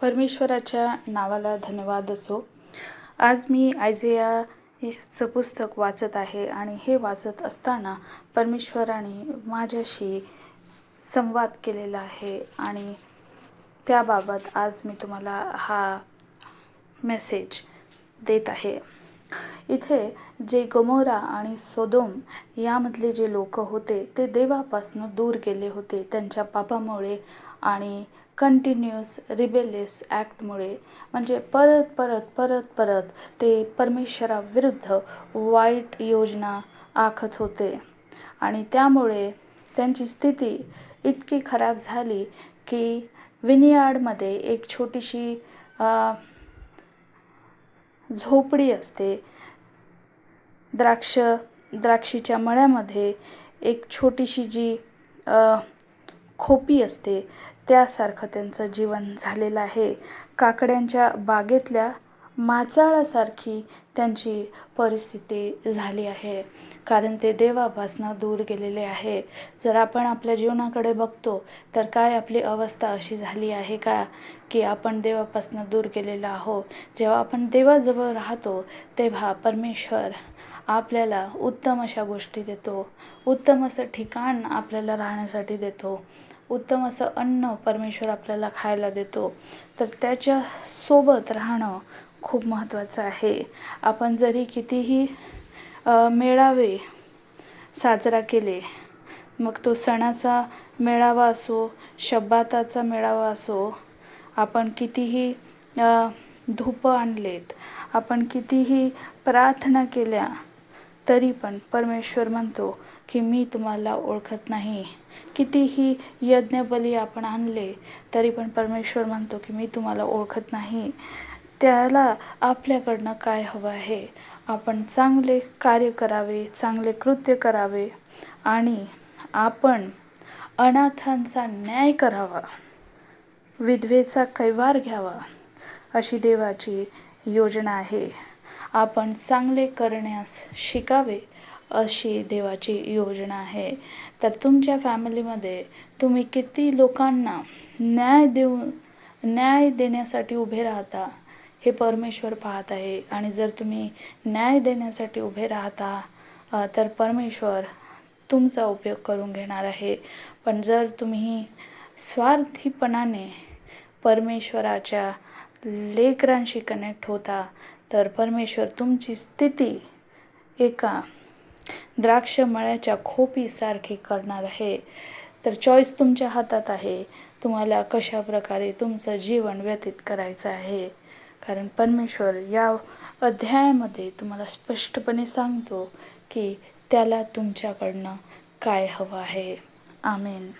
परमेश्वराच्या नावाला धन्यवाद असो. आज मी आयझेया हेचं पुस्तक वाचत आहे आणि हे वाचत असताना परमेश्वराने माझ्याशी संवाद केलेला आहे आणि त्याबाबत आज मी तुम्हाला हा मेसेज देत आहे. इथे जे गमोरा आणि सोदोम यामधले जे लोक होते ते देवापासून दूर गेले होते त्यांच्या पापामुळे आणि कंटिन्युअस रिबेलियस ॲक्टमुळे म्हणजे परत परत परत परत ते परमेश्वराविरुद्ध वाईट योजना आखत होते. आणि त्यामुळे त्यांची स्थिती इतकी खराब झाली की विनियार्डमध्ये एक छोटीशी झोपडी असते. द्राक्ष द्राक्षीच्या मळ्यामध्ये एक छोटीशी जी खोपी असते त्यासारखं त्यांचं जीवन झालेलं आहे. काकड्यांच्या बागेतल्या माचाळासारखी त्यांची परिस्थिती झाली आहे. कारण ते देवापासनं दूर गेलेले आहे. जर आपण आपल्या जीवनाकडे बघतो तर काय आपली अवस्था अशी झाली आहे का? की आपण देवापासनं दूर गेलेलो आहो जेव्हा आपण देवाजवळ राहतो तेव्हा परमेश्वर आपल्याला उत्तम अशा गोष्टी देतो. उत्तम असं ठिकाण आपल्याला राहण्यासाठी देतो. उत्तम असं अन्न परमेश्वर आपल्याला खायला देतो. तर त्याच्यासोबत राहणं खूप महत्त्वाचं आहे. आपण जरी कितीही मेळावे साजरा केले मग तो सणाचा मेळावा असो शब्बाताचा मेळावा असो आपण कितीही धूप धूपं आणलेत आपण कितीही प्रार्थना केल्या तरी पण परमेश्वर म्हणतो की मी तुम्हाला ओळखत नाही. कितीही यज्ञबली आपण आणले तरी पण परमेश्वर म्हणतो की मी तुम्हाला ओळखत नाही. त्याला आपल्याकडनं काय हवं आहे? आपण चांगले कार्य करावे चांगले कृत्य करावे आणि आपण अनाथांचा न्याय करावा. विधवेचा कैवार घ्यावा अशी देवाची योजना आहे. आपण चांगले करण्यास शिकावे अशी देवाची योजना आहे. तर तुमच्या फॅमिलीमध्ये तुम्ही किती लोकांना न्याय देऊ न्याय देण्यासाठी उभे राहता हे परमेश्वर पाहत आहे. आणि जर तुम्ही न्याय देण्यासाठी उभे राहता तर परमेश्वर तुमचा उपयोग करून घेणार आहे. पण जर तुम्ही स्वार्थीपणाने परमेश्वराच्या लेकरांशी कनेक्ट होता तर परमेश्वर तुमची स्थिती एका द्राक्षमळ्याच्या खोपीसारखी करणार आहे. तर चॉईस तुमच्या हातात आहे. तुम्हाला कशा प्रकारे तुमचं जीवन व्यतीत करायचं आहे? कारण परमेश्वर या अध्यायामध्ये तुम्हाला स्पष्टपणे सांगतो की त्याला तुमच्याकडनं काय हवं आहे. आमेन.